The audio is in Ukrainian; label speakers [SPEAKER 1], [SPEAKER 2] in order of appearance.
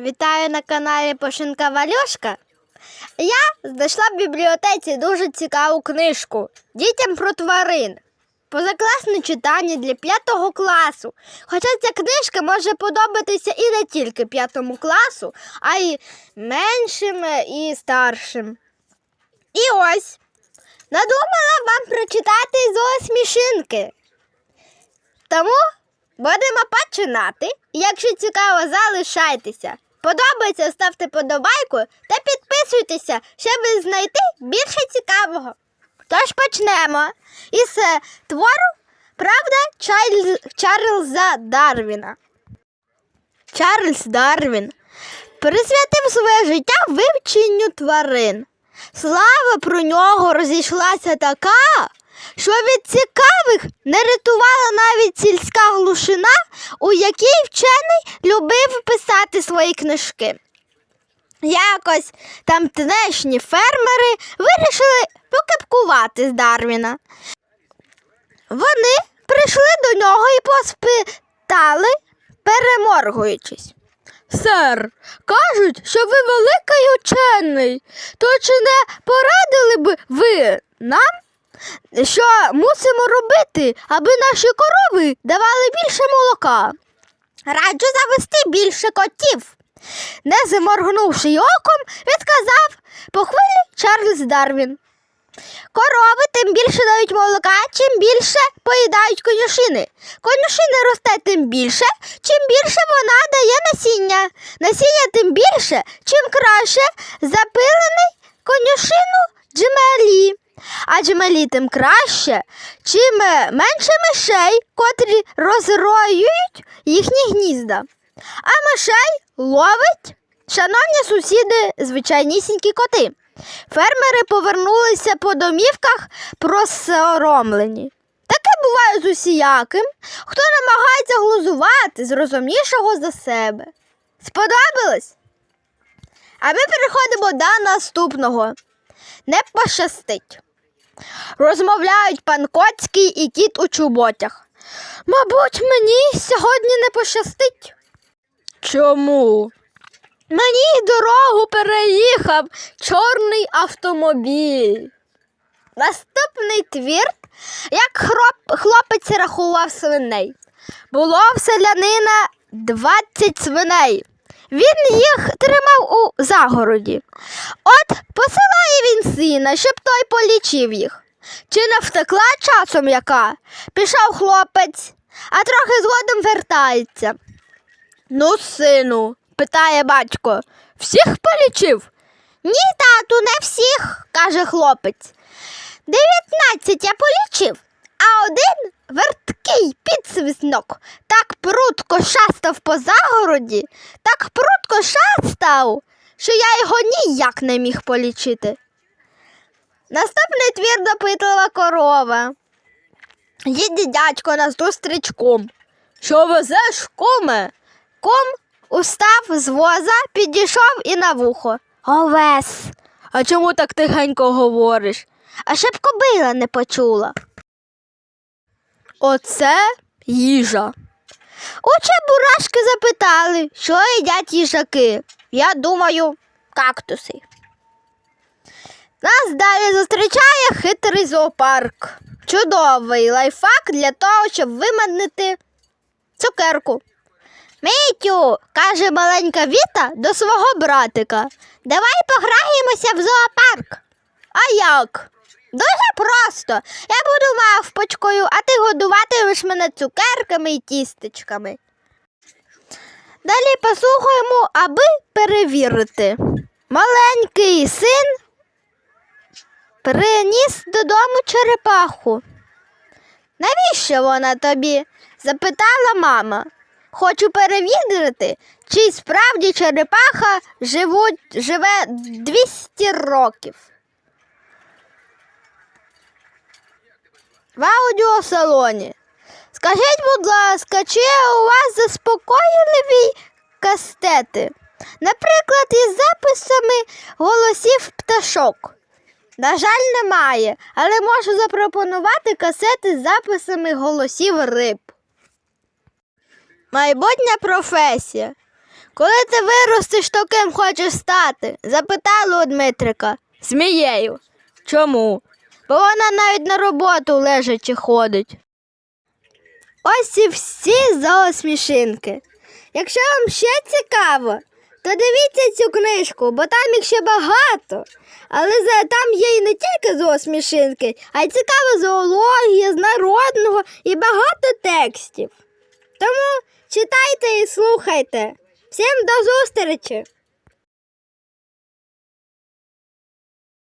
[SPEAKER 1] Вітаю на каналі Пошинка Валюшка. Я знайшла в бібліотеці дуже цікаву книжку Дітям про тварин. Позакласне читання для п'ятого класу. Хоча ця книжка може подобатися і не тільки п'ятому класу, а й меншим е, і старшим. І ось надумала вам прочитати зоосмішинки. Тому будемо починати. Якщо цікаво, залишайтеся. Подобається, ставте подобайку та підписуйтеся, щоб знайти більше цікавого. Тож почнемо із е, твору Правда Чарльз, Чарльза Дарвіна. Чарльз Дарвін присвятив своє життя вивченню тварин. Слава про нього розійшлася така, що від цікавих не рятувала навіть сільська глушина, у якій вчений любив писати свої книжки. Якось тамтешні фермери вирішили покепкувати з Дарвіна. Вони прийшли до нього і поспитали, переморгуючись. Сер, кажуть, що ви великий учений, то чи не порадили б ви нам, що мусимо робити, аби наші корови давали більше молока? Раджу завести більше котів. Не заморгнувши й оком, відказав по хвилі Чарльз Дарвін. Корови тим більше дають молока, чим більше поїдають конюшини. Конюшини росте тим більше, чим більше вона дає насіння. Насіння тим більше, чим краще запилений конюшину джемелі. А джемелі тим краще, чим е, менше мишей, котрі розроюють їхні гнізда. А мишей ловить, шановні сусіди, звичайнісінькі коти. Фермери повернулися по домівках просоромлені. Таке буває з усіяким, хто намагається глузувати з розумнішого за себе. Сподобалось? А ми переходимо до наступного. Не пощастить. Розмовляють пан Коцький і кіт у чоботях. Мабуть, мені сьогодні не пощастить. Чому? Мені дорогу переїхав чорний автомобіль. Наступний твір, як хлопець рахував свиней. Було в селянина 20 свиней. Він їх тримав у загороді. От посилає він сина, щоб той полічив їх. Чи не втекла часом яка? Пішов хлопець, а трохи згодом вертається. Ну, сину, питає батько, всіх полічив? Ні, тату, не всіх, каже хлопець. Дев'ятнадцять я полічив, а один верткий підсвиснок так прутко шастав по загороді, так прутко шастав, що я його ніяк не міг полічити. Наступний твір допитлива корова. Їде дядько на зустріч кум. Що везеш, куме? Кум устав з воза, підійшов і на вухо. Овес. А чому так тихенько говориш? А щоб кобила не почула. Оце їжа. У чебурашки запитали, що їдять їжаки. Я думаю, кактуси. Нас далі зустрічає хитрий зоопарк. Чудовий лайфхак для того, щоб виманити цукерку. Митю, каже маленька Віта до свого братика. Давай пограємося в зоопарк. А як? Дуже просто. Я буду мавпочкою, а ти годуватимеш мене цукерками і тістечками. Далі послухаємо, аби перевірити. Маленький син приніс додому черепаху. Навіщо вона тобі? запитала мама. Хочу перевірити, чи справді черепаха живуть, живе 200 років. В аудіосалоні. Скажіть, будь ласка, чи у вас заспокійливі кастети? Наприклад, із записами голосів пташок. На жаль, немає, але можу запропонувати касети з записами голосів риб. Майбутня професія. Коли ти виростеш, то ким хочеш стати? запитала у Дмитрика. Змією. Чому? Вона навіть на роботу лежачи ходить. Ось і всі зоосмішинки. Якщо вам ще цікаво, то дивіться цю книжку, бо там їх ще багато. Але там є і не тільки зоосмішинки, а й цікава зоологія з народного і багато текстів. Тому читайте і слухайте. Всім до зустрічі!